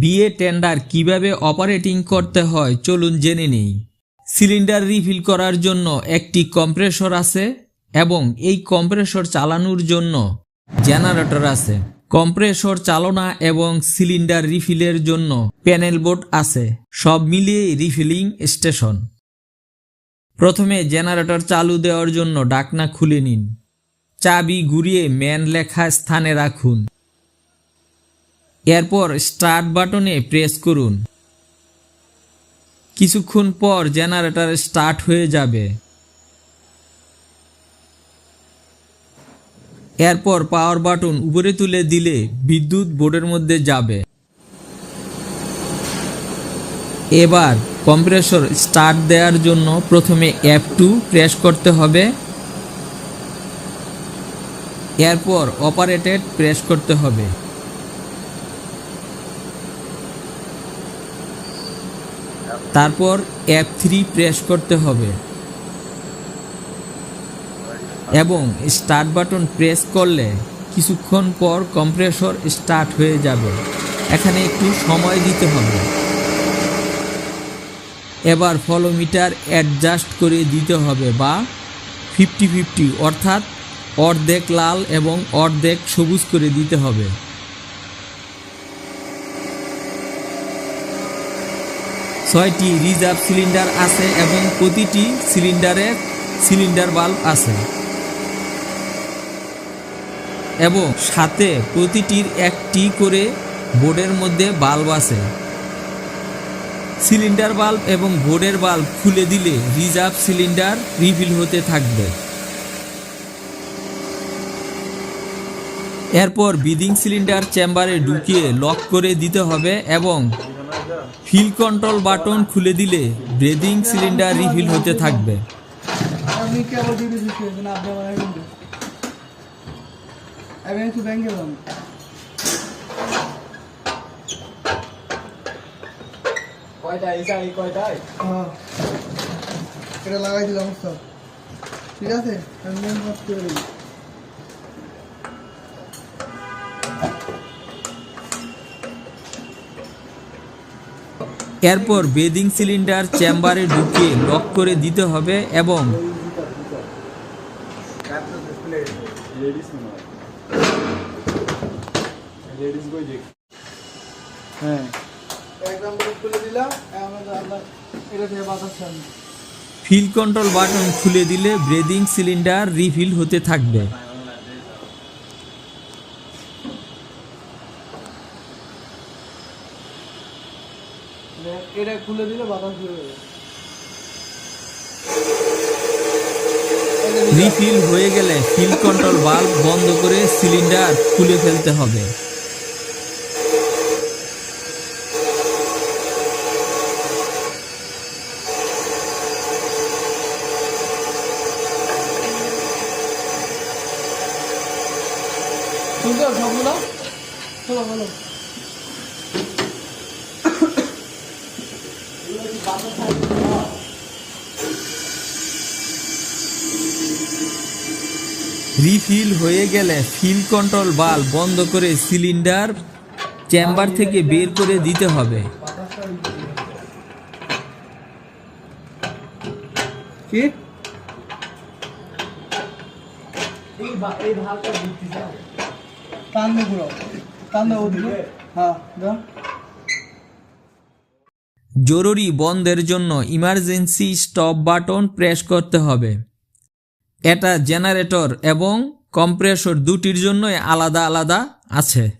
বিয়ে টেন্ডার কীভাবে অপারেটিং করতে হয় চলুন জেনে নেই। সিলিন্ডার রিফিল করার জন্য একটি কম্প্রেসর আছে এবং এই কম্প্রেসর চালানোর জন্য জেনারেটর আছে। কম্প্রেসর চালনা এবং সিলিন্ডার রিফিলের জন্য প্যানেল বোর্ড আছে। সব মিলিয়ে রিফিলিং স্টেশন। প্রথমে জেনারেটর চালু দেওয়ার জন্য ডাকনা খুলে নিন। চাবি ঘুরিয়ে ম্যান লেখা স্থানে রাখুন। এরপর স্টার্ট বাটনে প্রেস করুন। কিছুক্ষণ পর জেনারেটর স্টার্ট হয়ে যাবে। এরপর পাওয়ার বাটন উপরে তুলে দিলে বিদ্যুৎ বোর্ডের মধ্যে যাবে। এবার কম্প্রেসর স্টার্ট দেওয়ার জন্য প্রথমে এফ টু প্রেস করতে হবে। এরপর অপারেটেড প্রেস করতে হবে। তারপর এফ থ্রি প্রেস করতে হবে। এবং স্টার্ট বাটন প্রেস করলে কিছুক্ষণ পর কম্প্রেসর স্টার্ট হয়ে যাবে। এখানে একটু সময় দিতে হবে। এবার ফলোমিটার অ্যাডজাস্ট করে দিতে হবে বা ফিফটি ফিফটি অর্থাৎ অর্ধেক লাল এবং অর্ধেক সবুজ করে দিতে হবে। ছয়টি রিজার্ভ সিলিন্ডার আছে এবং প্রতিটি সিলিন্ডারের সিলিন্ডার বাল্ব আছে। এবং সাথে প্রতিটির একটি করে বোর্ডের মধ্যে বাল্ব আছে। সিলিন্ডার বাল্ব এবং বোর্ডের বাল্ব খুলে দিলে রিজার্ভ সিলিন্ডার রিফিল হতে থাকবে। এরপর বিদিং সিলিন্ডার চেম্বারে ঢুকিয়ে লক করে দিতে হবে এবং ফিল কন্ট্রোল বাটন খুলে দিলে ব্রেদিং সিলিন্ডার রিফিল হতে থাকবে। হ্যাঁ। এটা লাগাই দিলাম ঠিক আছে? এরপর বেদিং সিলিন্ডার চেম্বারে ঢুকিয়ে লক করে দিতে হবে এবং হয়। ফিল কন্ট্রোল বাটন খুলে দিলে ব্রেদিং সিলিন্ডার রিফিল হতে থাকবে। এটা খুলে দিলে বাতাস বের হয়ে রিফিল হয়ে গেলে ফিল কন্ট্রোল বাল্ব বন্ধ করে সিলিন্ডার খুলে ফেলতে হবে। শুনতে পারো সবগুলো? চলো বলো। রিফিল হয়ে গেলে ফিল কন্ট্রোল বাল্ব বন্ধ করে সিলিন্ডার চেম্বার থেকে বের করে দিতে হবে। কি? টান দিয়ে ঘুরাও। টান দিয়ে হ্যাঁ দাও জরুরি বন্ধের জন্য ইমার্জেন্সি স্টপ বাটন প্রেস করতে হবে। এটা জেনারেটর এবং কম্প্রেসর দুটির জন্যই আলাদা আলাদা আছে।